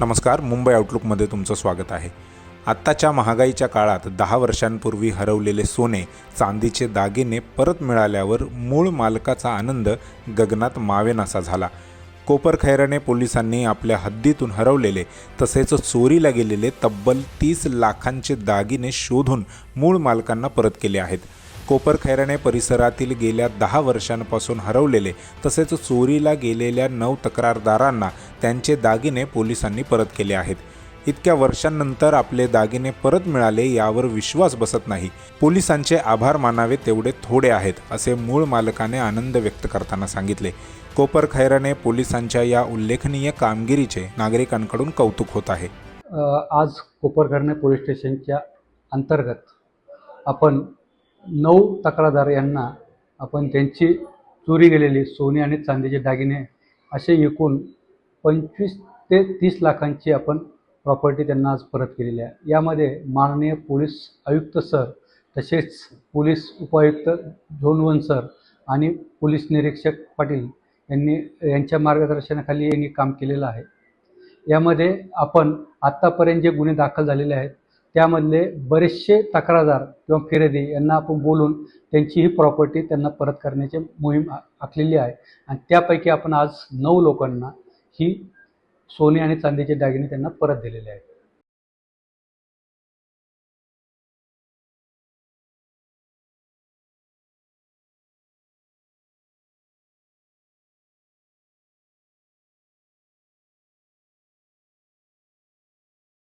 नमस्कार मुंबई आउटलुकमध्ये तुमचं स्वागत आहे. आत्ताच्या महागाईच्या काळात दहा वर्षांपूर्वी हरवलेले सोने चांदीचे दागिने परत मिळाल्यावर मूळ मालकाचा आनंद गगनात मावेनासा झाला. कोपरखैरणे पोलिसांनी आपल्या हद्दीतून हरवलेले तसेच चोरीला गेलेले तब्बल तीस लाखांचे दागिने शोधून मूळ मालकांना परत केले आहेत. कोपरखैरणे परिसरातील गेल्या दहा वर्षांपासून हरवलेले तसेच चोरीला गेलेल्या नऊ तक्रारदारांना त्यांचे दागिने पोलिसांनी परत केले आहेत. इतक्या वर्षांनंतर आपले दागिने परत मिळाले यावर विश्वास बसत नाही. पोलिसांचे आभार मानावे तेवढे थोडे आहेत असे मूळ मालकाने आनंद व्यक्त करताना सांगितले. कोपरखैरणे पोलिसांच्या या उल्लेखनीय कामगिरीचे नागरिकांकडून कौतुक होत आहे. आज कोपरखैरणे पोलीस स्टेशनच्या अंतर्गत आपण नऊ तक्रारदार यांना आपण त्यांची चोरी गेलेली सोने आणि चांदीचे दागिने असे एकूण पंचवीस ते तीस लाखांची आपण प्रॉपर्टी त्यांना आज परत केलेली आहे. यामध्ये माननीय पोलीस आयुक्त सर तसेच पोलीस उपायुक्त झोन वन सर आणि पोलीस निरीक्षक पाटील यांनी यांच्या मार्गदर्शनाखाली यांनी काम केलेलं आहे. यामध्ये आपण आत्तापर्यंत जे गुन्हे दाखल झालेले आहेत त्यामधले बरेचसे तक्रारदार किंवा फिरेदी यांना आपण बोलून त्यांची ही प्रॉपर्टी त्यांना परत करण्याची मोहीम आखलेली आहे. आणि त्यापैकी आपण आज नऊ लोकांना ही सोने आणि चांदीचे दागिने त्यांना परत दिलेले आहेत.